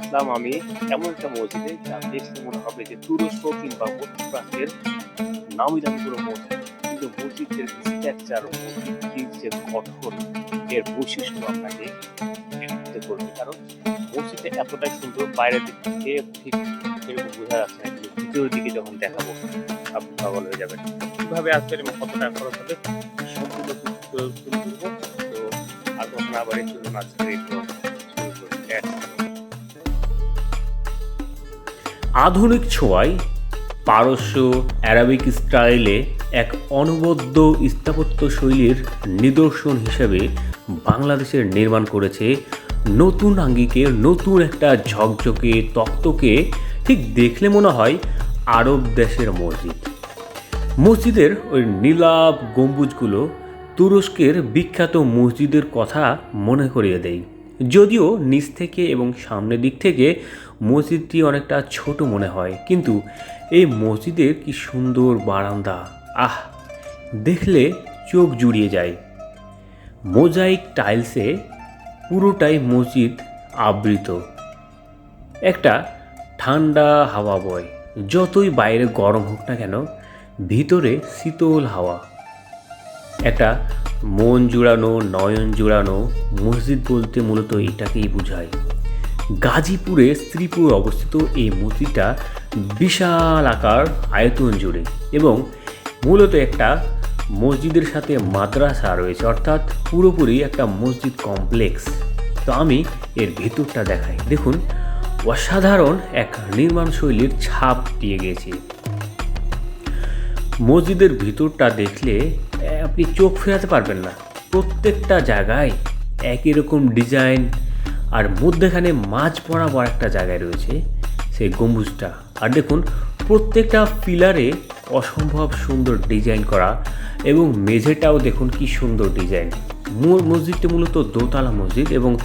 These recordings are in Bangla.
আসলাম আমি এমন একটা মসজিদে যা দেখতে মনে হবে যে তুরস্ক কিংবা মধ্যপ্রাচ্যের নামি দামি কোনো মসজিদ কিন্তু মসজিদের স্ট্রাকচার মসজিদটির যে গঠন, এর বৈশিষ্ট্য আপনাকে করবে কারণ মসজিদটা এতটাই সুন্দর, বাইরের দিক থেকে ঠিক সেরকম বোঝা যাচ্ছে না ভিতরের দিকে যখন দেখাবো, আপনি পাগল হয়ে যাবেন। কীভাবে আসবেন এবং কত টাকা খরচ হবে, সম্পূর্ণ তো আর কখন আবার একটু আজকের আধুনিক ছোঁয়ায় পারস্য অ্যারাবিক স্টাইলে এক অনবদ্য স্থাপত্য শৈলীর নিদর্শন হিসেবে বাংলাদেশের নির্মাণ করেছে নতুন আঙ্গিকে, নতুন একটা ঝকঝকে তক্তকে। ঠিক দেখলে মনে হয় আরব দেশের মসজিদ। মসজিদের ওই নীলাভ গম্বুজগুলো তুরস্কের বিখ্যাত মসজিদের কথা মনে করিয়ে দেয়। যদিও নিচ থেকে এবং সামনের দিক থেকে মসজিদটি অনেকটা ছোট মনে হয়, কিন্তু এই মসজিদের কি সুন্দর বারান্দা, আহ, দেখলে চোখ জুড়িয়ে যায়। মোজাইক টাইলসে পুরোটাই মসজিদ আবৃত। একটা ঠান্ডা হাওয়া বয়, যতই বাইরে গরম হোক না কেন, ভিতরে শীতল হাওয়া। একটা মন জুড়ানো, নয়ন জুড়ানো, মসজিদ বলতে মূলত এটাকেই বোঝায়। গাজীপুরে শ্রীপুর অবস্থিত এই মসজিদটা বিশাল আকার, আয়তন জুড়ে এবং মূলত একটা মসজিদের সাথে মাদ্রাসা রয়েছে, অর্থাৎ পুরোপুরি একটা মসজিদ কমপ্লেক্স। তো আমি এর ভেতরটা দেখাই। দেখুন, অসাধারণ এক নির্মাণ শৈলীর ছাপ দিয়ে গেছে। মসজিদের ভিতরটা দেখলে আপনি চোখ ফেরাতে পারবেন না। প্রত্যেকটা জায়গায় একই রকম ডিজাইন আর মধ্যেখানে মাঝ বরাবর একটা জায়গায় রয়েছে সেই গম্বুজটা। আর দেখুন, প্রত্যেকটা পিলারে অসম্ভব সুন্দর ডিজাইন করা এবং মেঝেটাও দেখুন কি সুন্দর ডিজাইন। মূল মসজিদটি মূলত দোতলা মসজিদ এবং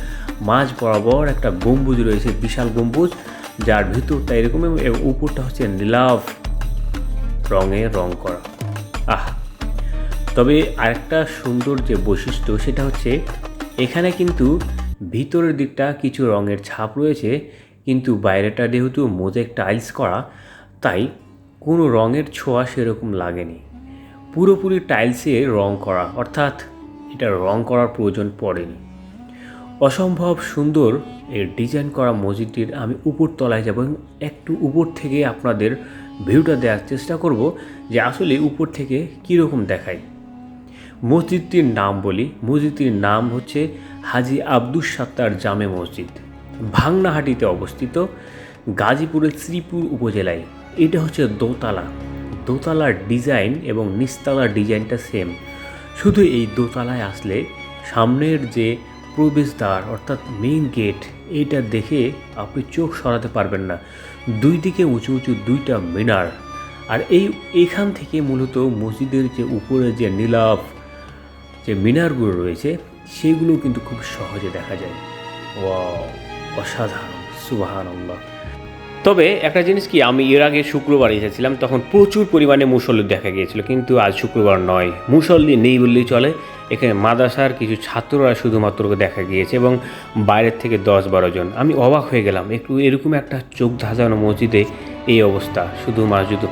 মাঝ বরাবর একটা গম্বুজ রয়েছে, বিশাল গম্বুজ। যার ভিতরটা এরকম এবং উপরটা হচ্ছে নীলাভ রঙে রং করা। আহ! তবে আরেকটা সুন্দর যে বৈশিষ্ট্য সেটা হচ্ছে, এখানে কিন্তু ভিতরের দিকটা কিছু রঙের ছাপ রয়েছে, কিন্তু বাইরেটা যেহেতু মোজাইক টাইলস করা, তাই কোনো রঙের ছোঁয়া সেরকম লাগেনি। পুরোপুরি টাইলসে রং করা, অর্থাৎ এটা রং করার প্রয়োজন পড়েনি। অসম্ভব সুন্দর এর ডিজাইন করা মসজিদটির আমি উপর তলায় যাব একটু উপর থেকে আপনাদের ভিউটা দেওয়ার চেষ্টা করব যে আসলে উপর থেকে কীরকম দেখায়। মসজিদটির নাম বলি, মসজিদটির নাম হচ্ছে হাজি আব্দুস সাত্তার জামে মসজিদ। ভাংনাহাটিতে অবস্থিত গাজীপুরের শ্রীপুর উপজেলায়। এটা হচ্ছে দোতলা। দোতলার ডিজাইন এবং নিচতলার ডিজাইনটা সেম। শুধু এই দোতলায় আসলে সামনের যে প্রবেশদ্বার, অর্থাৎ মেইন গেট এইটা দেখে আপনি চোখ সরাতে পারবেন না। দুই দিকে উঁচু উঁচু দুইটা মিনার। আর এই, এখান থেকে মূলত মসজিদের যে উপরে যে নীলাভ যে মিনারগুলো রয়েছে সেগুলো কিন্তু খুব সহজে দেখা যায়। ও অসাধারণ। সুবাহান তবে একটা জিনিস কি আমি এর আগে শুক্রবার এসেছিলাম তখন প্রচুর পরিমাণে মুসল্লি দেখা গিয়েছিল কিন্তু আজ শুক্রবার নয়। মুসল্লি নেই বললেই চলে। এখানে মাদ্রাসার কিছু ছাত্ররা শুধুমাত্র দেখা গিয়েছে এবং বাইরের থেকে দশ বারো জন। আমি অবাক হয়ে গেলাম একটু এরকম একটা চোখ ধাঁধানো মসজিদে এই অবস্থা। শুধু মসজিদ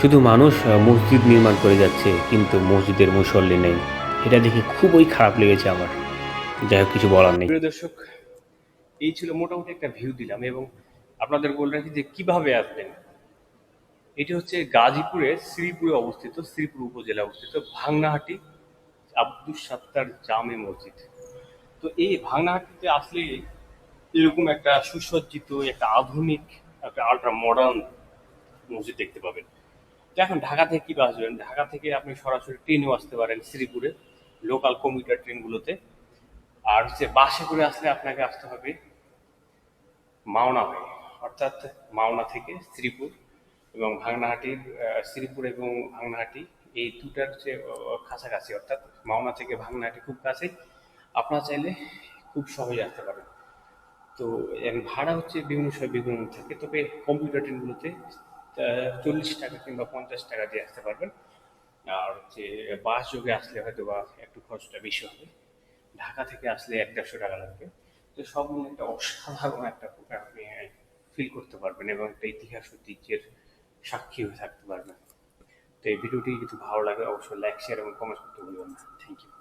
শুধু মানুষ মসজিদ নির্মাণ করে যাচ্ছে কিন্তু মসজিদের মুসল্লি নেই। এটা দেখে খুবই খারাপ লেগেছে আমার। যাই হোক, কিছু বলার নেই। দর্শক, এই ছিল মোটামুটি একটা ভিউ দিলাম এবং আপনাদের বলে রাখি যে কীভাবে আসবেন? এটি হচ্ছে গাজীপুরের শ্রীপুরে অবস্থিত, শ্রীপুর উপজেলা অবস্থিত ভাংনাহাটি আব্দুস সাত্তার জামে মসজিদ। তো এই ভাংনাহাটিতে আসলে এরকম একটা সুসজ্জিত, একটা আধুনিক, একটা আল্ট্রা মডার্ন মসজিদ দেখতে পাবেন। তো এখন ঢাকা থেকে কী আসবেন? ঢাকা থেকে আপনি সরাসরি ট্রেনেও আসতে পারেন শ্রীপুরে। লোকাল কমিউটার ট্রেনগুলোতে আর হচ্ছে বাসে করে আসলে আপনাকে আসতে হবে মাওনা হয়ে অর্থাৎ মাওনা থেকে শ্রীপুর এবং ভাংনাহাটির শ্রীপুর এবং ভাংনাহাটি এই দুটার আহ, কাছাকাছি অর্থাৎ মাওনা থেকে ভাংনাহাটি খুব কাছে আপনারা চাইলে খুব সহজে আসতে পারেন। তো ভাড়া হচ্ছে বিভিন্ন সময় বিভিন্ন থাকে তবে কম্পিউটার ট্রেনগুলোতে চল্লিশ টাকা কিংবা পঞ্চাশ টাকা দিয়ে আসতে পারবেন। আর হচ্ছে বাস যোগে আসলে হয়তো বা একটু খরচটা বেশি হবে। ঢাকা থেকে আসলে এক দেড়শো টাকা লাগবে। তো সব মিলে একটা অসাধারণ একটা প্রকার আপনি ফিল করতে পারবেন এবং একটা ইতিহাস ঐতিহ্যের সাক্ষী হয়ে থাকতে পারবেন। তো এই ভিডিওটি যদি ভালো লাগে, অবশ্যই লাইক শেয়ার এবং কমেন্ট করতে ভুলবেন না। Thank you